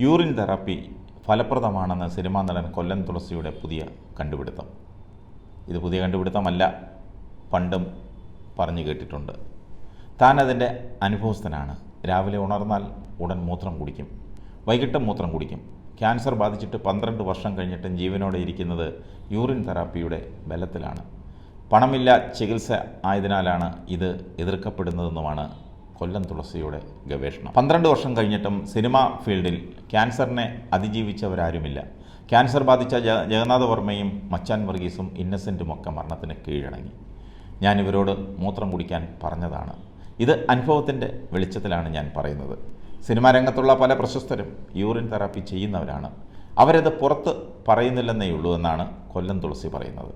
Urine therapy ഫലപ്രദമാണെന്ന് cinema നടൻ കൊല്ലം തുളസിയുടെ പുതിയ കണ്ടുപിടുത്തം. ഇത് പുതിയ കണ്ടുപിടുത്തമല്ല പണ്ടും പറഞ്ഞു കേട്ടിട്ടുണ്ട്. താൻ അതിന്റെ അനുഭവസ്ഥനാണ്. രാവിലെ ഉണർന്നാൽ ഉടൻ മൂത്രം കുടിക്കും. വൈകിട്ട് മൂത്രം കുടിക്കും. ക്യാൻസർ ബാധിച്ചിട്ട് പന്ത്രണ്ട് വർഷം കഴിഞ്ഞിട്ടും ജീവനോടെ ഇരിക്കുന്നത് യൂറിൻ തെറാപ്പിയുടെ ബലത്തിലാണ്. പണമില്ല ചികിത്സ ആയതിനാലാണ് ഇത് എതിർക്കപ്പെടുന്നതെന്നുമാണ് കൊല്ലം തുളസിയുടെ ഗവേഷണം. പന്ത്രണ്ട് വർഷം കഴിഞ്ഞിട്ടും സിനിമ ഫീൽഡിൽ ക്യാൻസറിനെ അതിജീവിച്ചവരാരുമില്ല. ക്യാൻസർ ബാധിച്ച ജ ജഗന്നാഥ വർമ്മയും മച്ചാൻ വർഗീസും ഇന്നസെന്റും ഒക്കെ മരണത്തിന് കീഴടങ്ങി. ഞാൻ ഇവരോട് മൂത്രം കുടിക്കാൻ പറഞ്ഞതാണ്. ഇത് അനുഭവത്തിന്റെ വെളിച്ചത്തിലാണ് ഞാൻ പറയുന്നത്. സിനിമാ രംഗത്തുള്ള പല പ്രശസ്തരും യൂറിൻ തെറാപ്പി ചെയ്യുന്നവരാണ്. അവരത് പുറത്ത് പറയുന്നില്ലെന്നേ ഉള്ളൂ എന്നാണ് കൊല്ലം തുളസി പറയുന്നത്.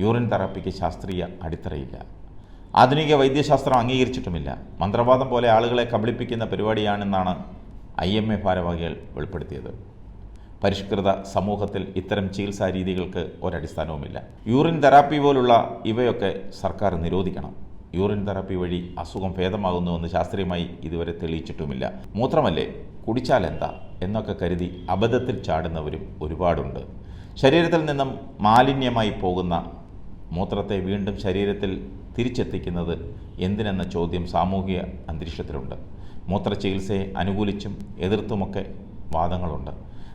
യൂറിൻ തെറാപ്പിക്ക് ശാസ്ത്രീയ അടിത്തറയില്ല. ആധുനിക വൈദ്യശാസ്ത്രം അംഗീകരിച്ചിട്ടുമില്ല. മന്ത്രവാദം പോലെ ആളുകളെ കബളിപ്പിക്കുന്ന പരിപാടിയാണെന്നാണ് ഐ എം എ ഭാരവാഹികൾ വെളിപ്പെടുത്തിയത്. പരിഷ്കൃത സമൂഹത്തിൽ ഇത്തരം ചികിത്സാ രീതികൾക്ക് ഒരടിസ്ഥാനവുമില്ല. യൂറിൻ തെറാപ്പി പോലുള്ള ഇവയൊക്കെ സർക്കാർ നിരോധിക്കണം. യൂറിൻ തെറാപ്പി വഴി അസുഖം ഭേദമാകുന്നുവെന്ന് ശാസ്ത്രീയമായി ഇതുവരെ തെളിയിച്ചിട്ടുമില്ല. മൂത്രമല്ലേ കുടിച്ചാൽ എന്താ? എന്നൊക്കെ കരുതി അബദ്ധത്തിൽ ചാടുന്നവരും ഒരുപാടുണ്ട്. ശരീരത്തിൽ നിന്നും മാലിന്യമായി പോകുന്ന മൂത്രത്തെ വീണ്ടും ശരീരത്തിൽ തിരിച്ചെത്തിക്കുന്നത് എന്തിനെന്ന ചോദ്യം സാമൂഹിക അന്തരീക്ഷത്തിലുണ്ട്. മൂത്ര ചികിത്സയെ അനുകൂലിച്ചും എതിർത്തുമൊക്കെ വാദങ്ങളുണ്ട്.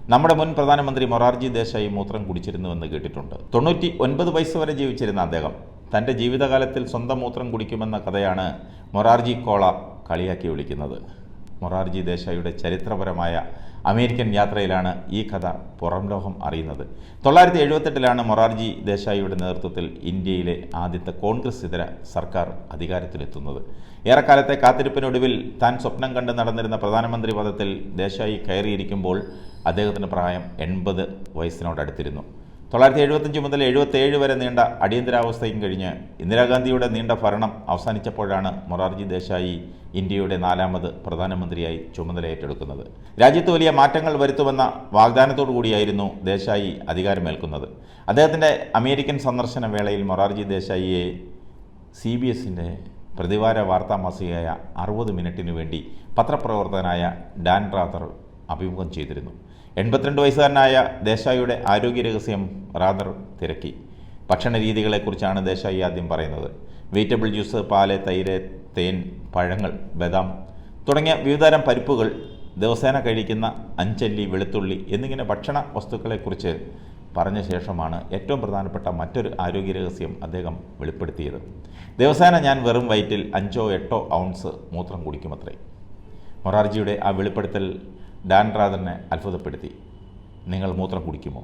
നമ്മുടെ മുൻ പ്രധാനമന്ത്രി മൊറാർജി ദേശായി മൂത്രം കുടിച്ചിരുന്നുവെന്ന് കേട്ടിട്ടുണ്ട്. തൊണ്ണൂറ്റി ഒൻപത് വയസ്സ് വരെ ജീവിച്ചിരുന്ന അദ്ദേഹം തന്റെ ജീവിതകാലത്തിൽ സ്വന്തം മൂത്രം കുടിക്കുമെന്ന കഥയാണ് മൊറാർജി കോള കളിയാക്കി വിളിക്കുന്നത്. മൊറാർജി ദേശായിയുടെ ചരിത്രപരമായ അമേരിക്കൻ യാത്രയിലാണ് ഈ കഥ പുറം ലോകം അറിയുന്നത്. തൊള്ളായിരത്തി എഴുപത്തെട്ടിലാണ് മൊറാർജി ദേശായിയുടെ നേതൃത്വത്തിൽ ഇന്ത്യയിലെ ആദ്യത്തെ കോൺഗ്രസ് ഇതര സർക്കാർ അധികാരത്തിലെത്തുന്നത്. ഏറെക്കാലത്തെ കാത്തിരിപ്പിനൊടുവിൽ താൻ സ്വപ്നം കണ്ട് നടന്നിരുന്ന പ്രധാനമന്ത്രി പദത്തിൽ ദേശായി കയറിയിരിക്കുമ്പോൾ അദ്ദേഹത്തിന് പ്രായം എൺപത് വയസ്സിനോടടുത്തിരുന്നു. തൊള്ളായിരത്തി എഴുപത്തഞ്ച് മുതൽ എഴുപത്തേഴ് വരെ നീണ്ട അടിയന്തരാവസ്ഥയും കഴിഞ്ഞ് ഇന്ദിരാഗാന്ധിയുടെ നീണ്ട ഭരണം അവസാനിച്ചപ്പോഴാണ് മൊറാർജി ദേശായി ഇന്ത്യയുടെ നാലാമത് പ്രധാനമന്ത്രിയായി ചുമതലയേറ്റെടുക്കുന്നത് രാജ്യത്ത് വലിയ മാറ്റങ്ങൾ വരുത്തുമെന്ന വാഗ്ദാനത്തോടു കൂടിയായിരുന്നു ദേശായി അധികാരമേൽക്കുന്നത്. അദ്ദേഹത്തിന്റെ അമേരിക്കൻ സന്ദർശന വേളയിൽ മൊറാർജി ദേശായിയെ സി ബി എസിന്റെ പ്രതിവാര വാർത്താ മാസികയായ അറുപത് മിനിറ്റിനു വേണ്ടി പത്രപ്രവർത്തകനായ ഡാൻ റാത്തർ അഭിമുഖം ചെയ്തിരുന്നു. എൺപത്തിരണ്ട് വയസ്സുകാരനായ ദേശായിയുടെ ആരോഗ്യ രഹസ്യം റാദർ തിരക്കി. ഭക്ഷണ രീതികളെക്കുറിച്ചാണ് ദേശായി ആദ്യം പറയുന്നത്. വെജിറ്റബിൾ ജ്യൂസ് പാൽ തൈര് തേൻ പഴങ്ങൾ ബദാം തുടങ്ങിയ വിവിധതരം പരിപ്പുകൾ ദിവസേന കഴിക്കുന്ന അഞ്ചല്ലി വെളുത്തുള്ളി എന്നിങ്ങനെ ഭക്ഷണ വസ്തുക്കളെക്കുറിച്ച് പറഞ്ഞ ശേഷമാണ് ഏറ്റവും പ്രധാനപ്പെട്ട മറ്റൊരു ആരോഗ്യ രഹസ്യം അദ്ദേഹം വെളിപ്പെടുത്തിയത്. ദിവസേന ഞാൻ വെറും വയറ്റിൽ അഞ്ചോ എട്ടോ ഔൺസ് മൂത്രം കുടിക്കുമത്രേ. മൊറാർജിയുടെ ആ വെളിപ്പെടുത്തൽ ഡാൻ റാദറിനെ അത്ഭുതപ്പെടുത്തി. നിങ്ങൾ മൂത്രം കുടിക്കുമോ?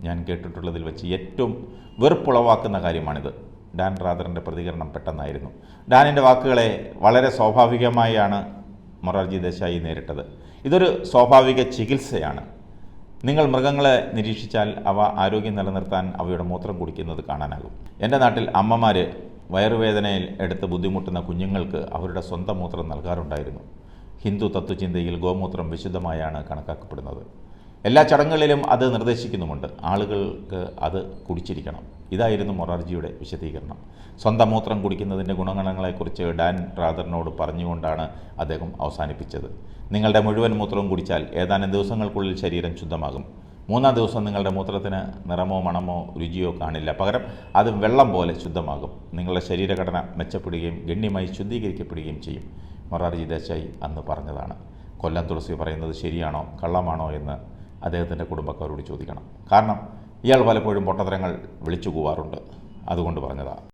ഞാൻ കേട്ടിട്ടുള്ളതിൽ വെച്ച് ഏറ്റവും വെറുപ്പുളവാക്കുന്ന കാര്യമാണിത്. ഡാൻ റാദറിന്റെ പ്രതികരണം പെട്ടെന്നായിരുന്നു. ഡാനിന്റെ വാക്കുകളെ വളരെ സ്വാഭാവികമായാണ് മൊറാർജി ദേശായി നേരിട്ടത്. ഇതൊരു സ്വാഭാവിക ചികിത്സയാണ്. നിങ്ങൾ മൃഗങ്ങളെ നിരീക്ഷിച്ചാൽ അവ ആരോഗ്യം നിലനിർത്താൻ അവയുടെ മൂത്രം കുടിക്കുന്നത് കാണാനാകും. എന്റെ നാട്ടിൽ അമ്മമാർ വയറുവേദനയിൽ എടുത്ത് ബുദ്ധിമുട്ടുന്ന കുഞ്ഞുങ്ങൾക്ക് അവരുടെ സ്വന്തം മൂത്രം നൽകാറുണ്ടായിരുന്നു. ഹിന്ദു തത്വചിന്തയിൽ ഗോമൂത്രം വിശുദ്ധമായാണ് കണക്കാക്കപ്പെടുന്നത്. എല്ലാ ചടങ്ങുകളിലും അത് നിർദ്ദേശിക്കുന്നുമുണ്ട്. ആളുകൾക്ക് അത് കുടിച്ചിരിക്കണം. ഇതായിരുന്നു മൊറാർജിയുടെ വിശദീകരണം. സ്വന്തം മൂത്രം കുടിക്കുന്നതിന്റെ ഗുണഗണങ്ങളെക്കുറിച്ച് ഡാൻ റാദറിനോട് പറഞ്ഞുകൊണ്ടാണ് അദ്ദേഹം അവസാനിപ്പിച്ചത്. നിങ്ങളുടെ മുഴുവൻ മൂത്രവും കുടിച്ചാൽ ഏതാനും ദിവസങ്ങൾക്കുള്ളിൽ ശരീരം ശുദ്ധമാകും. മൂന്നാം ദിവസം നിങ്ങളുടെ മൂത്രത്തിന് നിറമോ മണമോ രുചിയോ കാണില്ല. പകരം അത് വെള്ളം പോലെ ശുദ്ധമാകും. നിങ്ങളുടെ ശരീരഘടന മെച്ചപ്പെടുകയും ഗണ്യമായി ശുദ്ധീകരിക്കപ്പെടുകയും ചെയ്യും. മൊറാർജി ദേശായി അന്ന് പറഞ്ഞതാണ്. കൊല്ലം തുളസി പറയുന്നത് ശരിയാണോ കള്ളമാണോ എന്ന് അദ്ദേഹത്തിന്റെ കുടുംബക്കാരോട് ചോദിക്കണം. കാരണം ഇയാൾ പലപ്പോഴും പൊട്ടത്തരങ്ങൾ വിളിച്ചു കൂവാറുണ്ട്. അതുകൊണ്ട് പറഞ്ഞതാണ്